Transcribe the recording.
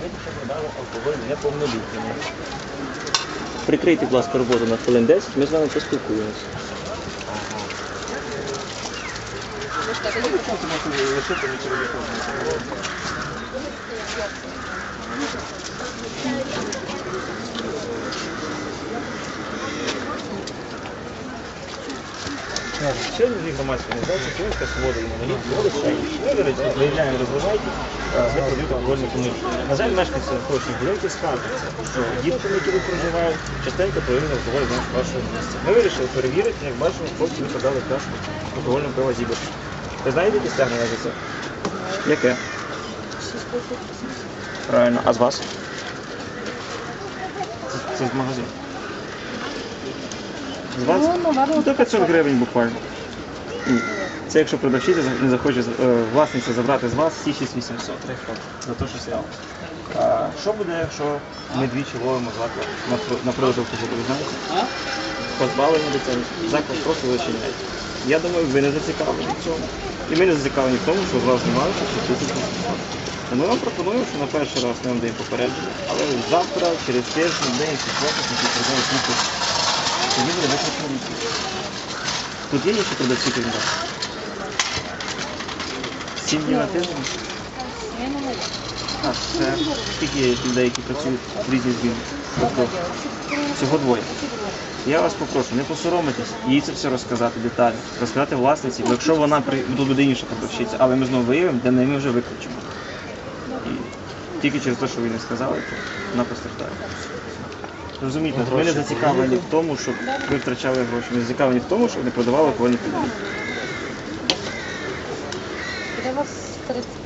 Ще продали алкоголь неповнолітньому. Прикрийте, будь ласка, роботу на хвилин 10, ми з вами поспілкуємося. Сьогодні громадські організації Київська свобода і моноліт проводить шайні. Ми виїжджаємо- виїжджаємо розвивайте, де продають алкогольні помилки. На жаль, мешканці навколишніх будинків скаржаться, що дітками, які тут проживають, частенько повинні алкоголь з вашого місця. Ми вирішили перевірити, як бачимо, хлопці ви продали пляшку алкогольного пива зібр. Ви знаєте, які стягнення за це? Яке? Правильно, а з вас? Це з магазину. З вас? Ну, до 500 гривень буквально. Це якщо продавщиця не захоче е, власниця забрати з вас всі 6800 за те, що сняв. А, що буде, якщо ми двічі ловимо заклад на, на продаж алкоголю, ви знаєте? Позбавлення ліцензії. Заклад просто зачиняють. Я думаю, ви не зацікавлені в цьому. І ми не зацікавлені в тому, що з вас знімають 6800. Ми вам пропонуємо, що на перший раз ми вам даємо попередження, але завтра, через тиждень, день, чи хлопець, який продає викликано ліцензію. Тут інші продавці крім вас? Сім днів на тиждень? А це скільки людей, які працюють в різні зміни? Тобто всього двоє. Я вас попрошу, не посоромитись, їй це все розказати детально, розказати власниці, бо якщо вона при тут буде інша продавщиця, але ми знову виявимо, для неї ми вже виключимо. І тільки через те, що ви не сказали, то вона постраждає. Розумієте, ми не зацікавлені в тому, щоб ви втрачали гроші. Ми зацікавлені в тому, щоб не продавали алкогольні підлітки. Для вас 35